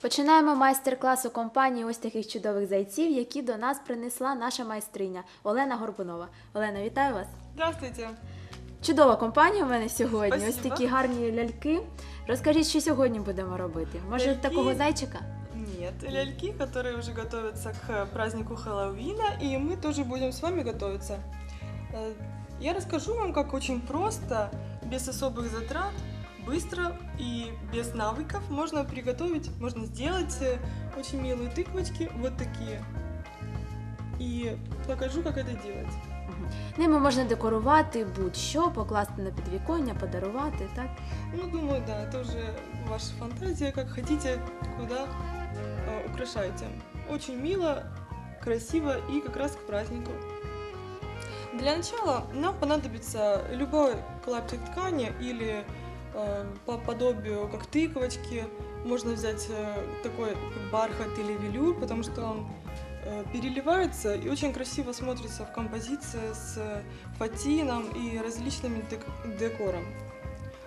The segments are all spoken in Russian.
Починаємо майстер-клас у компанії ось таких чудових зайців, які до нас принесла наша майстриня Олена Горбунова. Олена, вітаю вас! Здравствуйте. Чудова компанія у мене сьогодні. Ось Спасибо. такі гарні ляльки. Розкажіть, що сьогодні будемо робити? Може, Ляльки. такого зайчика? Нет, ляльки, которые уже готовятся к празднику Хэллоуина, и мы тоже будем с вами готовиться. Э, Я расскажу вам, как очень просто, без особых затрат, быстро и без навыков можно приготовить, можно сделать э, очень милые тыквочки, вот такие. И покажу, как это делать. Ними можна декорувати будь-що, покласти на підвіконня, подарувати, так? Ну, думаю, да, это уже ваша фантазия, как хотите, куда э, украшайте. Очень мило, красиво и как раз к празднику. Для начала нам понадобится любой клаптик ткани или по подобию как тыковочки. Можно взять э, такой как бархат или велюр, потому что он э, переливается и очень красиво смотрится в композиции с фатином и различными дек- декором.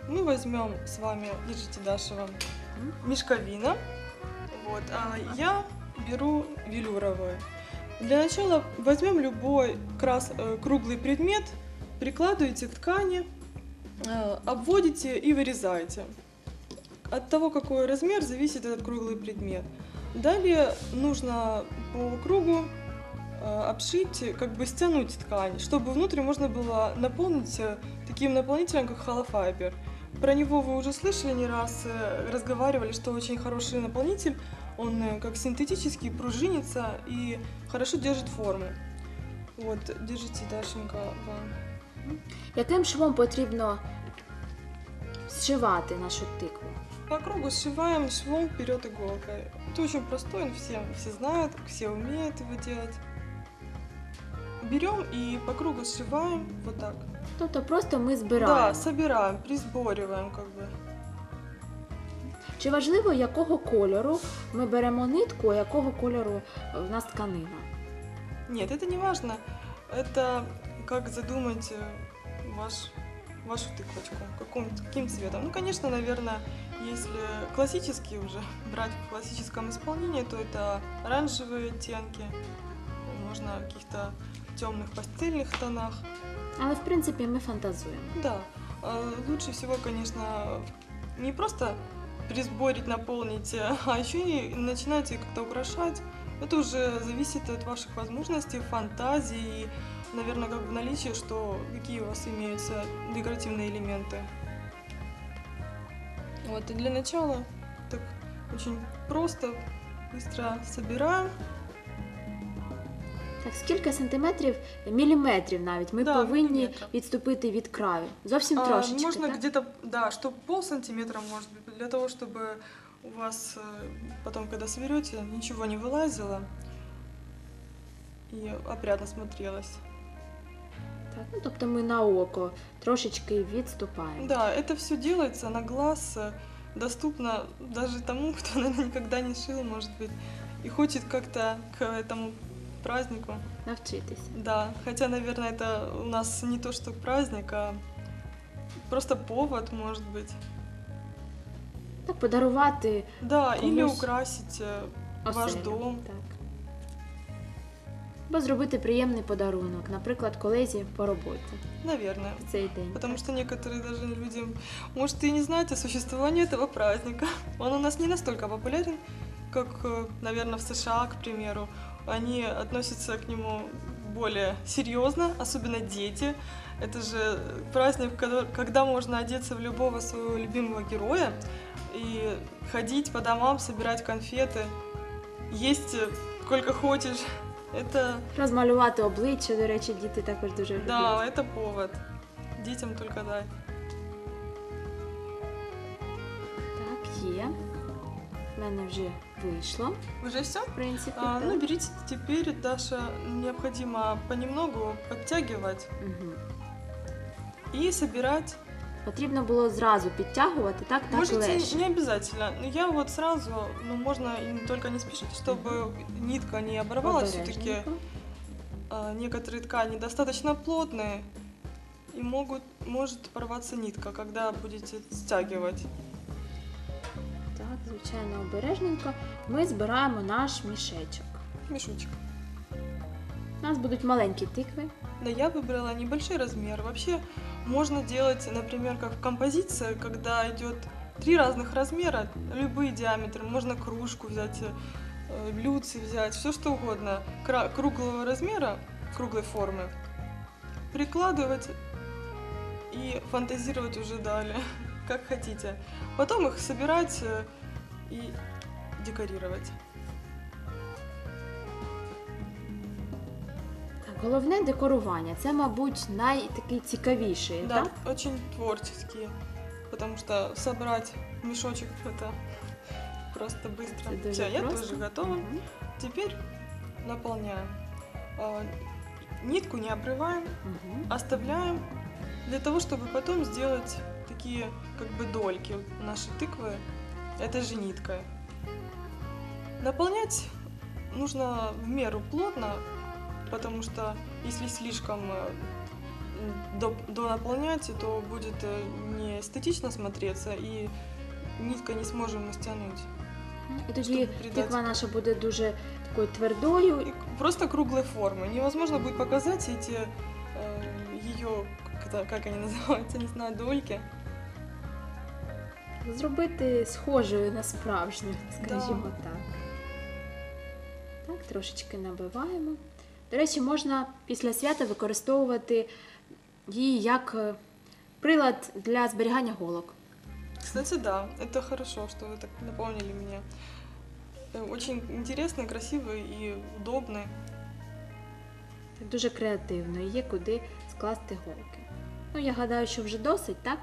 Мы возьмем с вами, держите Дашева, мешковина. Вот, а я беру велюровую. Для начала возьмем любой крас, э, круглый предмет, прикладываете к ткани, э, обводите и вырезаете. От того, какой размер, зависит этот круглый предмет. Далее нужно по кругу э, обшить, как бы стянуть ткань, чтобы внутрь можно было наполнить э, таким наполнителем, как холофайбер. Про него вы уже слышали не раз, э, разговаривали, что очень хороший наполнитель, он э, как синтетический, пружинится и хорошо держит форму. Вот, держите, Дашенька, вам. Яким швом потрібно зшивати нашу тикву? По кругу сшиваем швом вперед иголкой. Это очень простой, он все, все знают, все умеют его делать. Берем и по кругу сшиваем вот так. Тобто просто ми збираємо. Да, собираем, присбориваем как бы. Чи важливо, якого кольору ми беремо нитку, а якого кольору в нас тканина? Нет, это не важно. Это как задумать э, ваш, вашу тыквочку, каким, каким цветом. Ну, конечно, наверное, если классический уже брать в классическом исполнении, то это оранжевые оттенки, можно в каких-то темных пастельных тонах. Але в принципі ми фантазуємо. Да, э, лучше всего, конечно, не просто присборить, наполнить, э, а еще и начинаете как-то украшать. Это уже зависит от ваших возможностей, фантазии и, наверное, как в наличии, что какие у вас имеются декоративные элементы. Вот, и для начала так очень просто, быстро собираем. Так, скільки сантиметрів, міліметрів навіть ми Да, повинні міліметрів. відступити від краю. Зовсім А, трошечки. можно так? где-то, да, что пол сантиметра, может быть, для того, чтобы у вас э, потом, когда соберете, ничего не вылазило и опрятно смотрелось. Так, ну, тобто ми на око трошечки відступаємо. Да, это все делается на глаз, э, доступно даже тому, кто, наверное, никогда не шил, может быть, и хочет как-то к этому празднику. Навчитися. Да, хотя, наверное, это у нас не то, что праздник, а просто повод, может быть. Так, подарувати Да, или Комусь. украсить э, ваш оселю. дом. Так. Або зробити приємний подарунок, наприклад, колезі по роботі Наверное. в цей день. Потому что некоторые даже люди, может, и не знают о существовании этого праздника. Он у нас не настолько популярен, как, э, наверное, в США, к примеру. Они относятся к нему более серьезно, особенно дети. Это же праздник, когда- когда можно одеться в любого своего любимого героя и ходить по домам, собирать конфеты, есть э, сколько хочешь. Это, Розмалювати обличчя, до речі, діти також дуже люблять. да, это повод. Детям только дай. Так, є. В мене вже вийшло, Уже все? в принципі. А, так. ну, берите теперь, Даша, необходимо понемногу подтягивать Мгм. и собирать. Потрібно було зразу підтягувати, так, так Можете легше. не обязательно. Но я вот сразу, ну, можно и не только не спешить, чтобы нитка не оборвалась. Все-таки Обережненько. некоторые ткани достаточно плотные и могут, может порваться нитка, когда будете стягивать. Так, Звичайно, обережненько ми збираємо наш мішечок. Мешочек. У нас будуть маленькі тикви. Да, я выбрала небольшой размер. Вообще можно делать, например, как в композиции, когда идет три разных размера, любые диаметры. Можно кружку взять, э, блюдце взять, все что угодно. Круглого размера, круглой формы. Прикладывать и фантазировать уже далее, как хотите. Потом их собирать э, и декорировать. Головне декорування. Це, мабуть, найтакий цікавіший, Да, так? очень творческие. Потому что собрать мешочек это просто быстро. Це дуже Все, я просто. тоже готова. Мгм. Теперь наполняем. А, Нитку не обрываем, Мгм. оставляем для того, чтобы потом сделать такие как бы дольки. Вот Наши тыквы это же нитка. Наполнять нужно в меру плотно, потому что если слишком э, м, до, донаполнять, то будет э, не эстетично смотреться и нитка не сможем стянуть. І тоді Щоб придати- тиква наша буде дуже такою твердою. И просто круглой формы. Невозможно будет показать эти э, ее, как, это, как они называются, не знаю, дольки. Зробити схожою на справжню, скажімо Да. так. Так, трошечки набиваємо. До речі, можна після свята використовувати її як е, прилад для зберігання голок. Кстати, да, это хорошо, что вы так напомнили мне. Э, Очень интересный, красивый и удобный. Так, дуже креативно, і є куди скласти голки. Ну, я гадаю, що вже досить, так?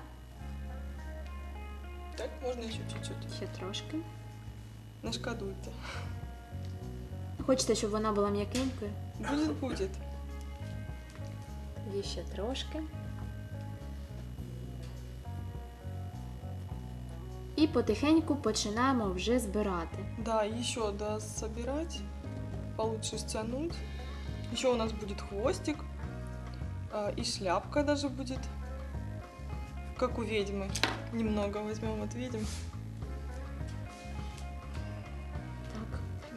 Так, можно еще чуть-чуть. Ще трошки. Нашкодуйте. Хочете, щоб вона була м'якенькою? Будет, будет. Тоді ще трошки. І потихеньку починаємо вже збирати. Да, еще да, собирать, получше стянуть. Еще у нас будет хвостик. а, И шляпка даже будет. Как у ведьмы. Немного возьмем от ведьм.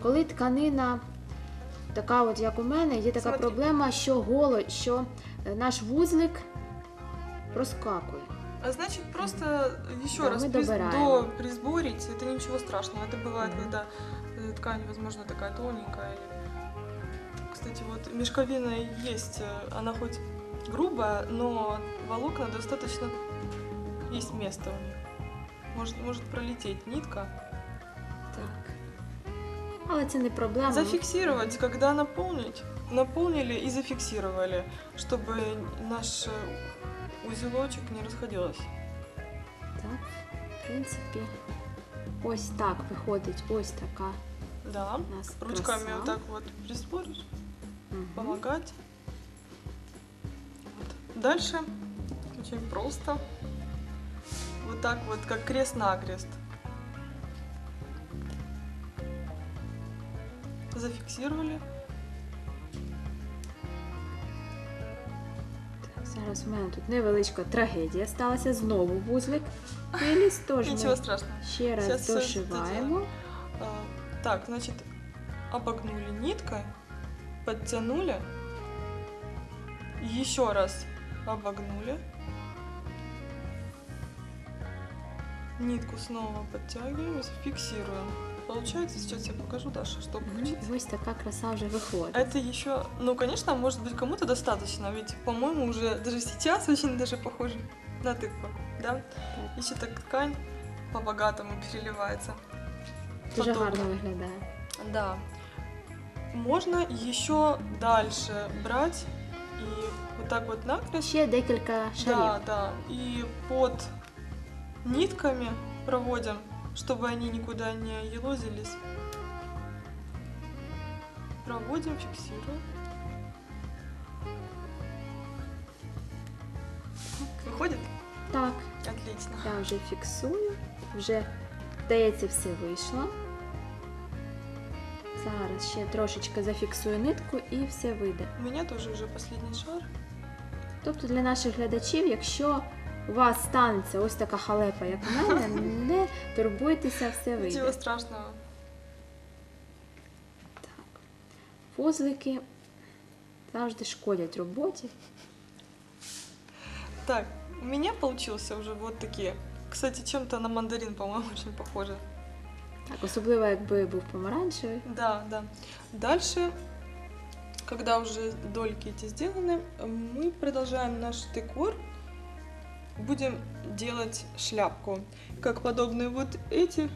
Коли тканина така, от як у мене, є така Смотри. проблема, що голо, що наш вузлик проскакує. А значит, просто еще Да, раз добираем. до присборить, это ничего страшного. Это бывает, Мгм. когда э, ткань, возможно, такая тоненькая. Кстати, вот мешковина есть, э, она хоть грубая, но волокна достаточно есть место у них. Может, может пролететь нитка. Так. Але це не проблема. Зафиксировать, когда наполнить, наполнили и зафиксировали, чтобы наш э, узелочек не расходилось. Так, в принципі, ось так виходить ось така Да. у нас Ручками краса. вот так вот. Мгм. помогать. Вот. Дальше очень просто. Вот так вот, как крест-накрест. Зафиксировали. Так, зараз в мене тут невеличка трагедія сталася. Знову вузлик виліз, тож Ничего ми страшного. ще раз Щас все дошиваємо. А, так, значит, обогнули ниткой, подтянули, еще раз обогнули, нитку снова подтягиваем и фиксируем. Получается, сейчас я покажу, Даша, что Мгм. получится. І Ось така краса вже виходить. Это еще, ну, конечно, может быть, кому-то достаточно, ведь, по-моему, уже даже сейчас очень даже похоже на тыкву, да? Так, Еще так ткань по-богатому переливается. Дуже Потом. гарно виглядає. Да. Можно еще дальше брать и вот так вот накрест. Ще декілька шарів. Да, да. И под нитками проводим, чтобы они никуда не елозились. Проводим, фиксируем. Выходит? Так, Отлично. я вже фіксую, вже здається, все вийшло. Зараз ще трошечки зафіксую нитку і все вийде. У меня тоже уже последний шар. Тобто для наших глядачів, якщо у вас станеться ось така халепа, як у мене, не турбуйтеся, все вийде. Ничего страшного. Так. Вузлики завжди шкодять роботі. Так, у меня получился уже вот такие. Кстати, чем-то на мандарин, по-моему, очень похоже. Так, особливо, якби був помаранчевий. Да, да. Дальше, когда уже дольки эти сделаны, мы продолжаем наш декор. Будем делать шляпку. Как подобные вот эти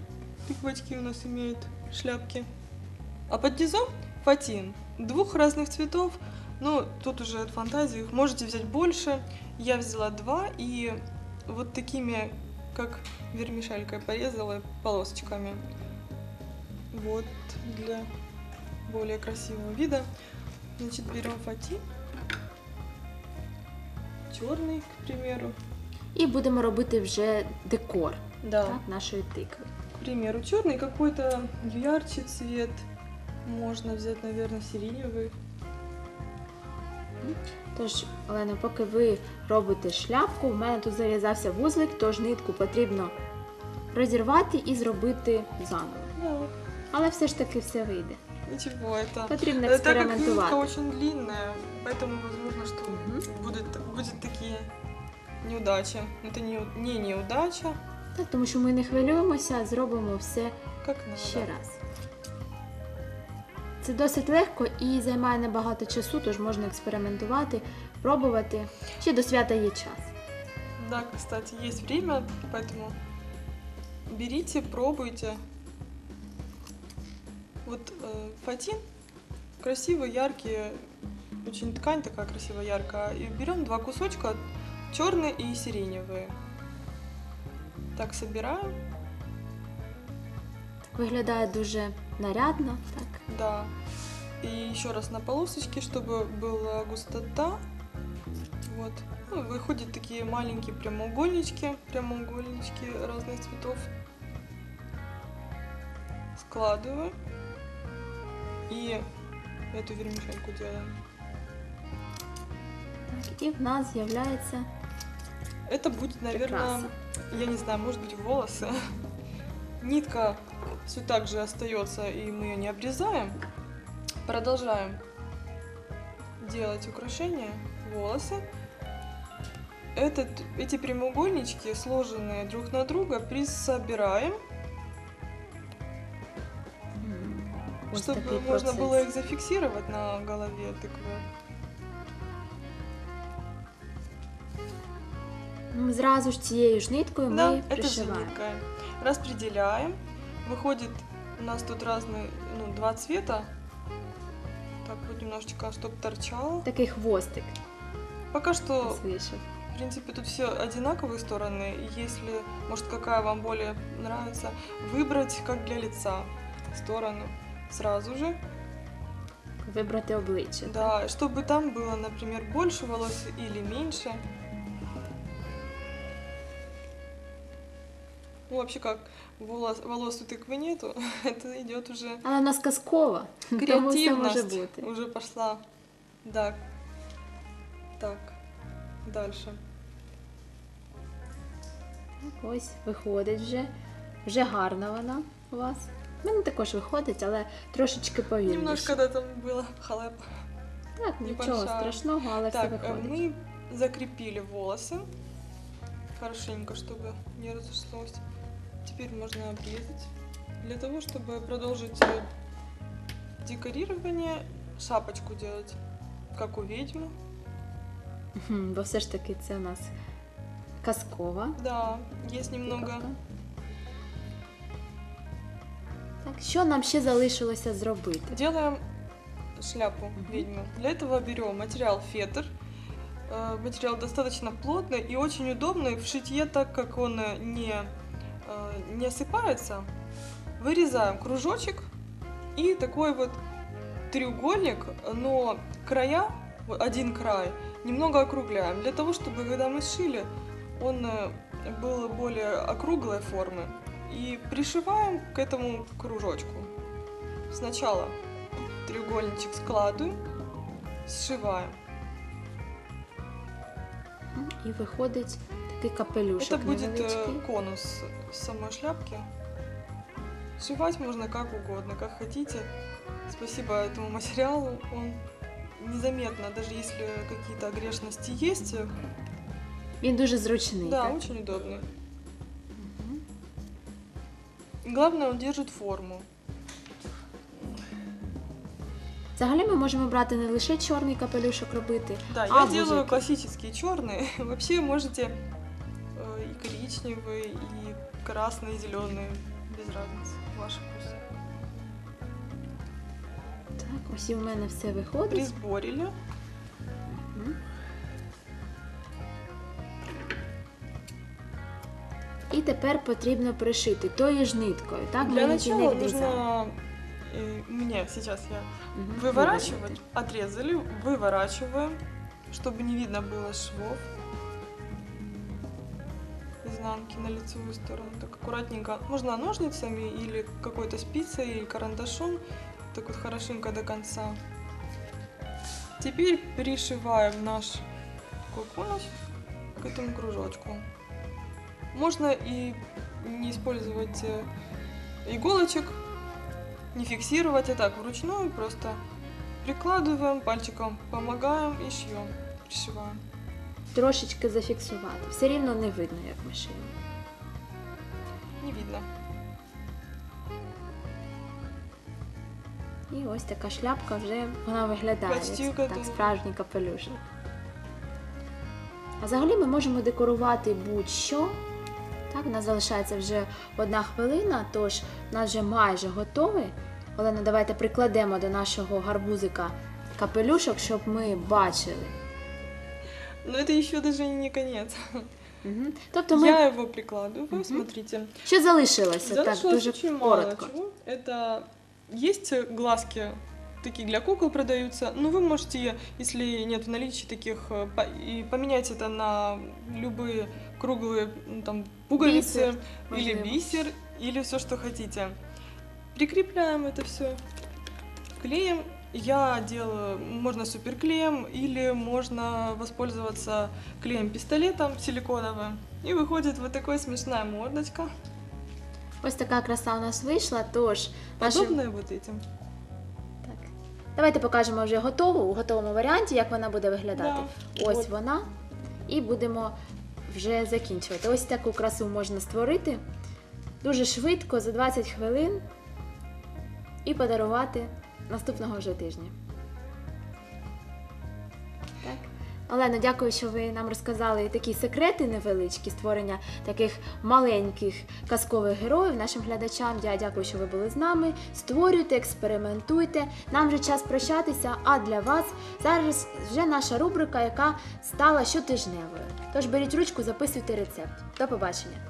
тыквочки у нас имеют шляпки. А под низом фатин. Двух разных цветов. Ну, тут уже от фантазии. Можете взять больше. Я взяла два и вот такими, как вермишелькой порезала полосочками. Вот, для более красивого вида. Значит, берем фати. Черный, к примеру. І будемо робити вже декор Да. так, нашої тикви. К примеру, черный какой-то ярче цвет. Можно взять, наверное, сиреневый. Тож, Олена, поки ви робите шляпку, в мене тут зав'язався вузлик, тож нитку потрібно розірвати і зробити заново. Да, вот. Але все ж таки все вийде. ничего, это... Потрібно Э, Так как нитка експериментувати. очень длинная, поэтому возможно, что Мгм. будет, будет такие неудачи. Это не, не неудача, Так, тому що ми не хвилюємося, зробимо все как надо. ще раз. Це досить легко і займає небагато часу, тож можна експериментувати, пробувати. Ще до свята є час. Да, кстати, есть время, поэтому берите, пробуйте. Вот э, фатин красивый, яркий, очень ткань такая красиво яркая. И берем два кусочка, черные и сиреневые. Так собираем, Так виглядає дуже нарядно. Так. да. И еще раз на полосочке, чтобы была густота. Вот. Ну, выходят такие маленькие прямоугольнички, прямоугольнички разных цветов. Складываю. И эту вермишельку делаем. І в нас з'являється Это будет, наверное, я не знаю, может быть, волосы. Нитка все так же остается, и мы ее не обрезаем. Продолжаем делать украшения, волосы. Этот, эти прямоугольнички, сложенные друг на друга, присобираем, чтобы можно было их зафиксировать на голове тыквы. Ну, Зразу ж цією ж ниткою Да, ми это же пришиваємо. нитка. Распределяем. Выходит у нас тут разные, ну, два цвета. Так вот немножечко, чтобы торчало. Такий хвостик Пока что, у нас вийшов. в принципе, тут все одинаковые стороны. И Если, может, какая вам более нравится, выбрать, как для лица, сторону сразу же. Вибрати обличчя. так? Да, чтобы там было, например, больше волос или меньше. вообще как, волос, волос у тыквы нету, это идет уже Але в нас казкова, тому все може креативность бути. уже пошла. Да. Так, дальше. Ось виходить вже. Вже гарна вона у вас. У мене також виходить, але трошечки повільніше. Немножко да, там было халеп. Так, нічого небольшая. страшного, але все Так, э, виходить. мы закрепили волосы. Хорошенько, чтобы не разошлось. Теперь можно обрезать. Для того, чтобы продолжить э, декорирование, шапочку делать, как у ведьмы. Бо все ж таки це у нас казкова. Да, есть немного. Так, що нам ще залишилося зробити? Делаем шляпу ведьмы. Для этого берем материал фетр. Э, Материал достаточно плотный и очень удобный в шитье, так как он э, не, не осыпается. Вырезаем кружочек и такой вот треугольник, но края, один край, немного округляем. Для того, чтобы когда мы шили, он э, был более округлой формы. И пришиваем к этому кружочку. Сначала треугольничек складываем, сшиваем. М, І виходить такий капелюшок Это будет э, невеличкий. конус самой шляпки. Сшивать можно как угодно, как хотите. Спасибо этому материалу. Он незаметно, даже если какие-то огрешности есть, э, Він дуже зручний. да, так? очень удобный. Мгм. Главное, он держит форму. Взагалі ми можемо брати не лише чорний капелюшок робити, Да, А, я делаю музыки? классические черные. Вообще можете э, и коричневые, и красные, и зеленые. Без разницы. Ваш вкус. Так, ось і в мене все виходить. Присборили. Мгм. І тепер потрібно пришити тою ж ниткою. Так, Для ми нічого начала не відрізали. нужно э, мне сейчас я Мгм, выворачивать, виворотити. отрезали, выворачиваем, чтобы не видно было швов изнанки на лицевую сторону. Так аккуратненько, можно ножницами или какой-то спицей или карандашом, так вот хорошенько до конца. Теперь пришиваем наш конус к этому кружочку. Можно и не использовать э, иголочек, не фиксировать, а так вручную просто прикладываем пальчиком, помогаем и шьем, пришиваем. Трошечки зафіксувати. Все рівно не видно, як ми шиємо. Не видно. І ось така шляпка вже вона виглядає. Це так, справжній капелюшок. А взагалі ми можемо декорувати будь-що. Так, у нас залишається вже одна хвилина, тож у нас вже майже готовий. Олена, давайте прикладемо до нашого гарбузика капелюшок, щоб ми бачили. Но это еще даже не конец. Угу. Тобто ми Я его прикладываю, Мгм. смотрите. що залишилося? так, Залишилось дуже очень мало чего. Это есть глазки такие для кукол продаются, но вы можете, если нет в наличии таких, э, и поменять это на любые круглые ну, там пуговицы Бисер, или можливо. бисер, или все, что хотите. Прикрепляем это все клеем. Я делаю, можно суперклеем или можно воспользоваться клеем-пистолетом силиконовым. И выходит вот такая смешная мордочка. Ось така краса у нас вийшла, тож наші Подобная вот этим. Так. Давайте покажемо вже готову у готовому варіанті, як вона буде виглядати. Да. Ось От. вона. І будемо вже закінчувати. Ось таку красу можна створити дуже швидко, за 20 хвилин, і подарувати наступного вже тижня. Так. Олено, дякую, що ви нам розказали такі секрети невеличкі створення таких маленьких казкових героїв нашим глядачам. Я дякую, що ви були з нами. Створюйте, експериментуйте. Нам вже час прощатися. А для вас зараз вже наша рубрика, яка стала щотижневою. Тож беріть ручку, записуйте рецепт. До побачення.